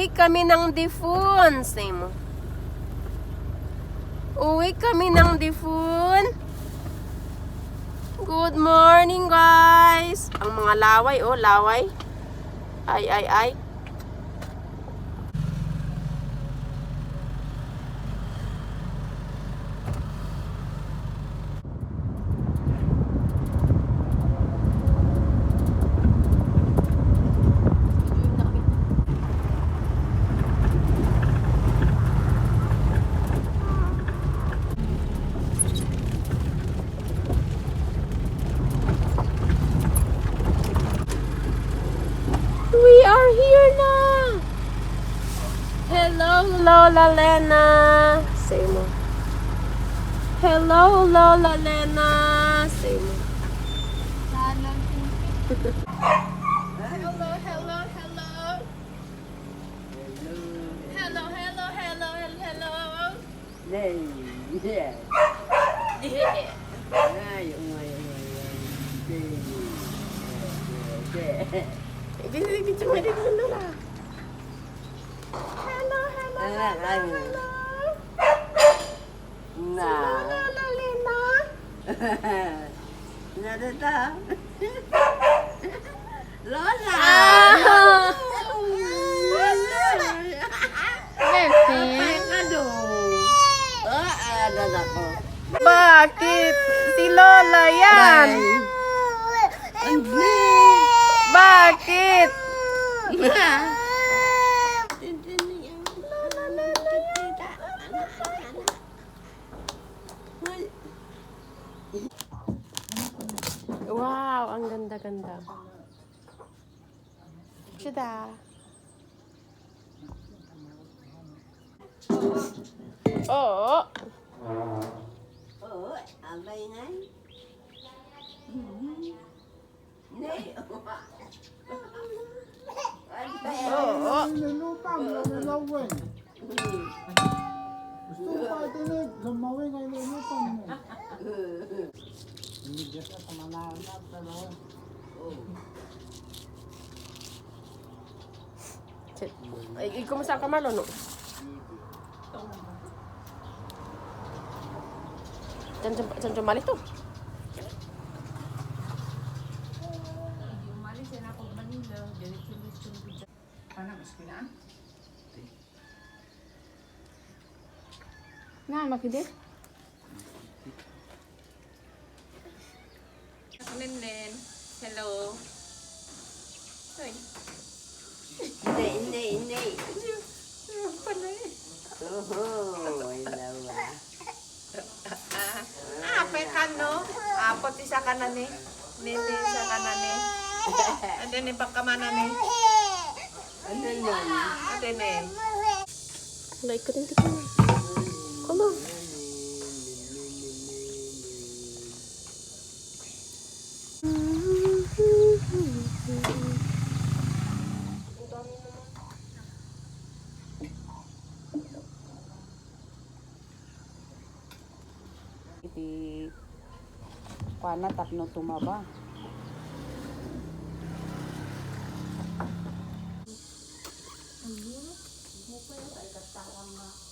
Uwi kami ng Difun. Say mo. Uwi kami ng Difun. Good morning, guys. Ang mga laway, oh, laway. Ay, ay, ay. Lola Lena. Say mo. Hello, Lola Lena. Say mo. hello, hello, hello. Hello, hello, hello, hello. Đây, yeah. Yeah. Ai, ông ơi, ông ơi, ông ơi. lagi. Nah. Nah, itu. Lola. Bakit si Lola yan? Bakit? Oo. Nilawin. Gusto ko pa tinig, ay nilutang mo. Hindi ka sa mananap, pero Ay, kumusta ka Marlon? No? Diyan, diyan, diyan, diyan balik to. Na, makide. Nen, hello. Ay, Hindi, hindi, hindi. panay. Oh, ilawa. Ah, pe kano? Apot isa ka na ni. Nini isa ka na ni. Ano ni pagkamana ni? Ano nun? Ano ni? Like ko din dito. Come on. iti kuana tapno tumaba. Naiwan si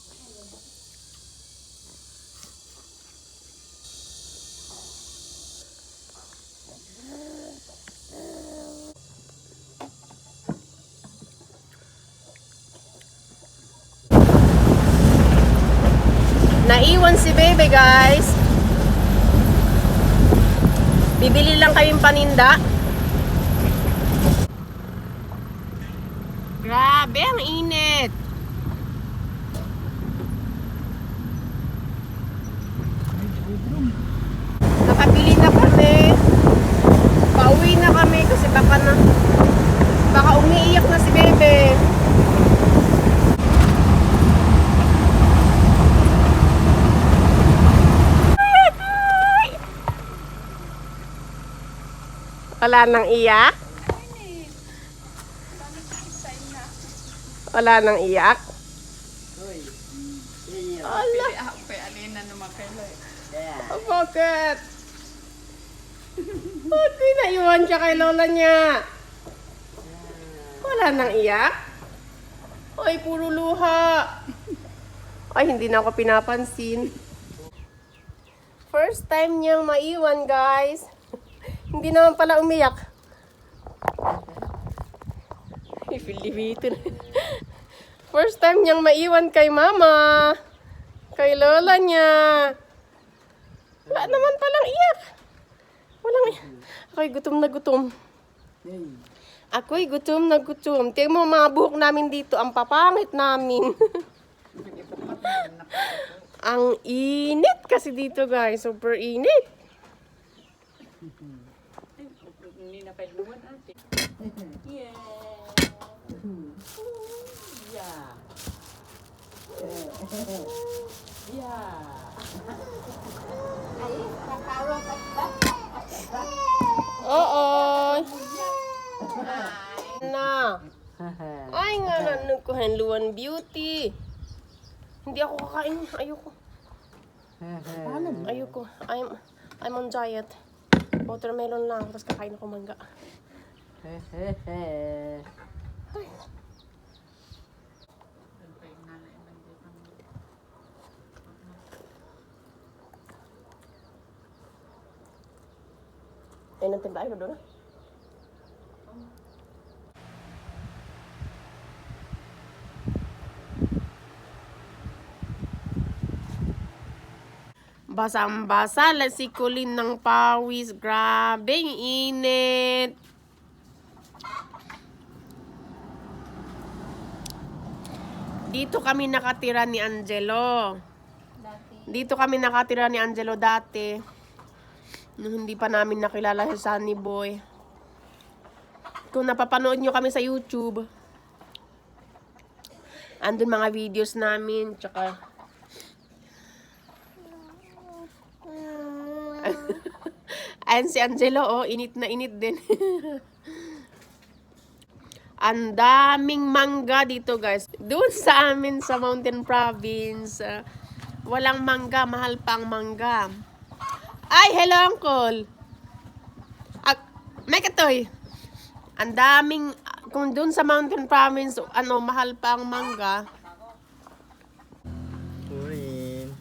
Bebe, guys. Bibili lang kaming paninda. Grabe, ang init. Nakabili na kami. Pauwi na kami kasi baka na baka umiiyak na si Bebe. Wala nang iyak? Wala nang iyak? Ala, oh, bakit? Bakit naiwan siya kay lola niya? Wala nang iyak? Ay, puro luha. Ay, hindi na ako pinapansin. First time niyang maiwan, guys. Hindi naman pala umiyak. Ay, Filipito na. First time niyang maiwan kay mama. Kay lola niya. Wala naman palang iyak. Walang iyak. Ako'y gutom na gutom. Ako'y gutom na gutom. Tingnan mo mga buhok namin dito. Ang papangit namin. Ang init kasi dito guys. Super init. Hindi na pwede luwan ate. Yeah. Yeah. Yeah. Oo. Na. Ay nga nanog ko henluan beauty. Hindi ako kakain. Ayoko. Ayoko. I'm, I'm on diet. Watermelon lang. Tapos kakain ako mangga. Ay, nang timpla. Ay, doon na. Basang-basa, lasikulin ng pawis. Grabe, init. Dito kami nakatira ni Angelo. Dito kami nakatira ni Angelo dati. Nung hindi pa namin nakilala si Sunny Boy. Kung napapanood nyo kami sa YouTube, andun mga videos namin, tsaka Ayan si Angelo, oh, init na init din. Ang daming mangga dito, guys. Doon sa amin sa Mountain Province, ah, walang mangga, mahal pang mangga. Ay, hello, Uncle. Ah, may katoy. Ang daming, kung doon sa Mountain Province, ano, mahal pang mangga. Urin.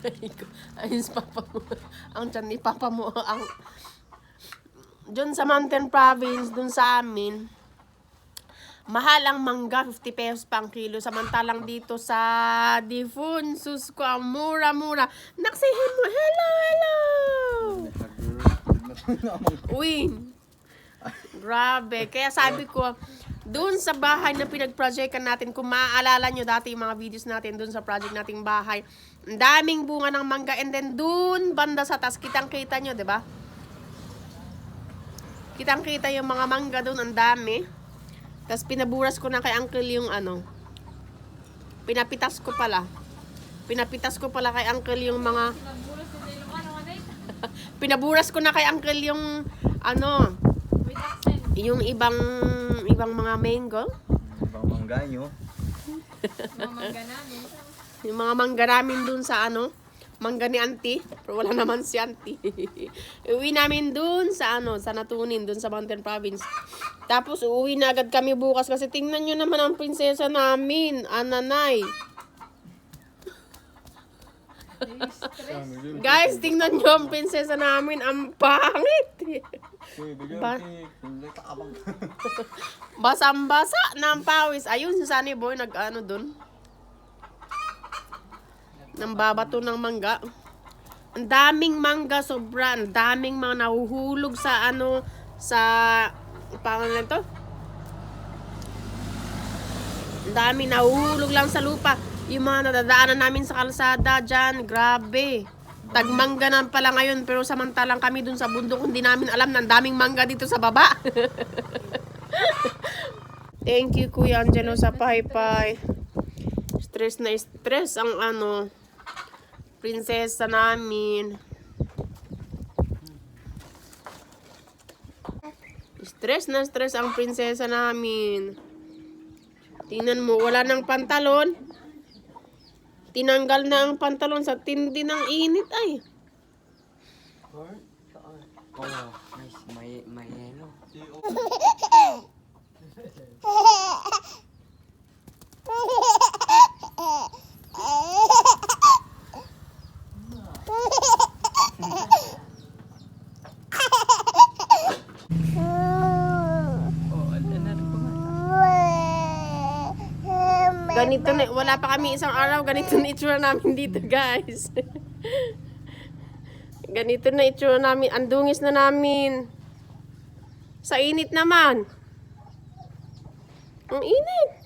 Ayun si papa mo. Ang tiyan ni papa mo. Ang... Doon sa Mountain Province, doon sa amin, mahal ang mangga, 50 pesos pang kilo. Samantalang dito sa Difun, sus ko, ang mura-mura. Naksihin mo, hello, hello! Uy, grabe. Kaya sabi ko, doon sa bahay na pinag-projectan natin, kung maaalala nyo dati yung mga videos natin doon sa project nating bahay, ang daming bunga ng mangga and then doon banda sa tas kitang-kita nyo, 'di ba? Kitang-kita yung mga mangga doon, ang dami. Tapos pinaburas ko na kay uncle yung ano. Pinapitas ko pala. Pinapitas ko pala kay uncle yung mga Pinaburas ko na kay uncle yung ano, yung ibang ibang mga mango. Ibang mangga nyo. Yung mga mangga namin dun sa ano, mangga ni auntie. Pero wala naman si auntie. uwi namin dun sa ano, sa Natunin, dun sa Mountain Province. Tapos uuwi na agad kami bukas kasi tingnan nyo naman ang prinsesa namin, Ananay. Guys, tingnan nyo ang prinsesa namin, ang pangit. Ba- Basang-basa ng pawis. Ayun, si Sunny Boy nag-ano dun. Nang babato ng mangga. Ang daming mangga, sobra. Ang daming mga nahuhulog sa ano, sa, pangalan to? Ang daming nahuhulog lang sa lupa. Yung mga nadadaanan namin sa kalsada dyan, grabe. Tagmangga na pala ngayon, pero samantalang kami dun sa bundok, hindi namin alam na daming mangga dito sa baba. Thank you, Kuya Angelo, sa paypay. Stress na stress ang ano, prinsesa namin. Stress na stress ang prinsesa namin. Tingnan mo, wala ng pantalon. Tinanggal na ang pantalon sa tindi ng init ay. Oh, may, may, may yelo. Ganito na, wala pa kami isang araw, ganito na itsura namin dito, guys. ganito na itsura namin, ang dungis na namin. Sa init naman. Ang init.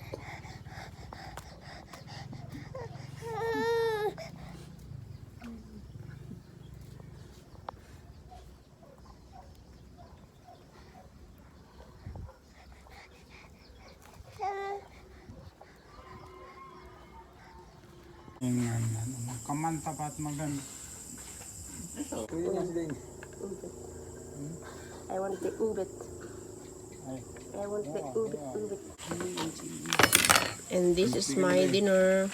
Ano, ano, kamanta pa at maganda. I want the ubit. I want the ubit, ubit. And this is my dinner.